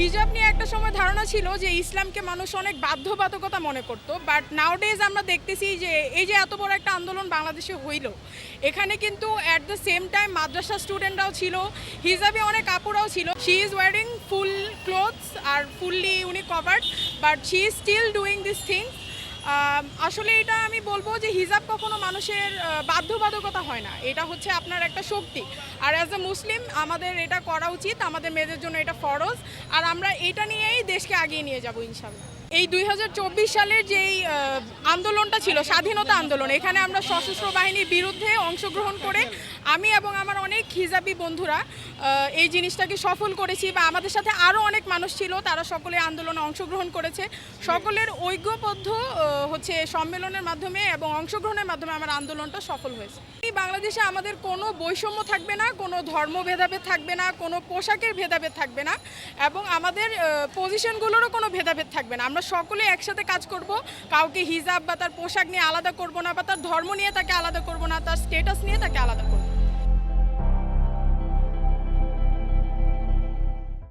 হিজাব নিয়ে একটা সময় ধারণা ছিল যে ইসলামকে মানুষ অনেক বাধ্যবাধকতা মনে করতো বাট নাওডেজ আমরা দেখতেছি যে এই যে এত বড় একটা আন্দোলন বাংলাদেশে হইল, এখানে কিন্তু অ্যাট দ্য সেম টাইম মাদ্রাসা স্টুডেন্টরাও ছিল, হিজাবে অনেক কাপড়াও ছিল। She is wearing full clothes R fully উনি covered but she is still doing this thing আসলে এটা আমি বলব যে হিজাব কখনো মানুষের বাধ্যবাধকতা হয় না। এটা হচ্ছে আপনার একটা শক্তি। আর অ্যাজ এ মুসলিম আমাদের এটা করা উচিত, আমাদের মেয়েদের জন্য এটা ফরজ। আর আমরা এটা নিয়েই দেশকে আগিয়ে নিয়ে যাব, ইনশাল্লাহ। এই দুই হাজার চব্বিশ সালের যেই আন্দোলনটা ছিল, স্বাধীনতা আন্দোলন, এখানে আমরা সশস্ত্র বাহিনীর বিরুদ্ধে অংশগ্রহণ করে আমি এবং আমার অনেক হিজাবি বন্ধুরা এই জিনিসটাকে সফল করেছি বা আমাদের সাথে আরও অনেক মানুষ ছিল, তারা সকলে আন্দোলনে অংশগ্রহণ করেছে। সকলের ঐক্যবদ্ধ হচ্ছে সম্মেলনের মাধ্যমে এবং অংশগ্রহণের মাধ্যমে আমার আন্দোলনটা সফল হয়েছে। এই বাংলাদেশে আমাদের কোনো বৈষম্য থাকবে না, কোনো ধর্ম ভেদাভেদ থাকবে না, কোনো পোশাকের ভেদাভেদ থাকবে না এবং আমাদের পজিশনগুলোরও কোনো ভেদাভেদ থাকবে না। আমরা সকলে একসাথে কাজ করব, কাউকে হিজাব বা তার পোশাক নিয়ে আলাদা করব না বা তার ধর্ম নিয়ে তাকে আলাদা করব না, তার স্টেটাস নিয়ে তাকে আলাদা করব।